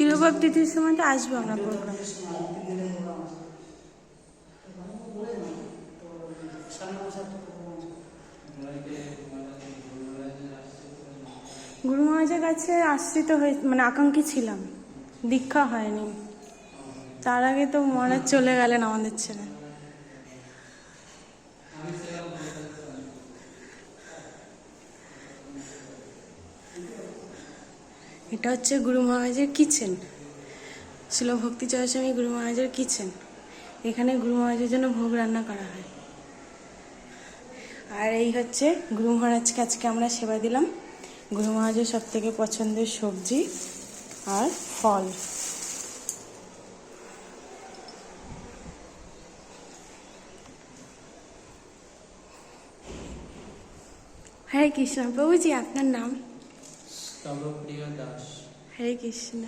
তিরুভাব তিথির সময় তো আসব আমরা প্রোগ্রাম গুরু মহারাজের কাছে আশ্রিত হয়ে মানে আকাঙ্ক্ষী ছিলাম। দীক্ষা হয়নি। তার আগে তো মহারাজ চলে গেলেন আমাদের ছেড়ে। এটা হচ্ছে গুরু মহারাজের কিচেন। ছিল ভক্তি চরস্বামী গুরু মহারাজের কিচেন। এখানে গুরু মহারাজের জন্য ভোগ রান্না করা হয়। আর এই হচ্ছে গুরু মহারাজকে আজকে আমরা সেবা দিলাম। গুরু মহারাজের সব থেকে পছন্দের সবজি আর ফল। হরে কৃষ্ণ প্রভুজি, আপনার নাম? স্তবপ্রিয় দাস হরে কৃষ্ণ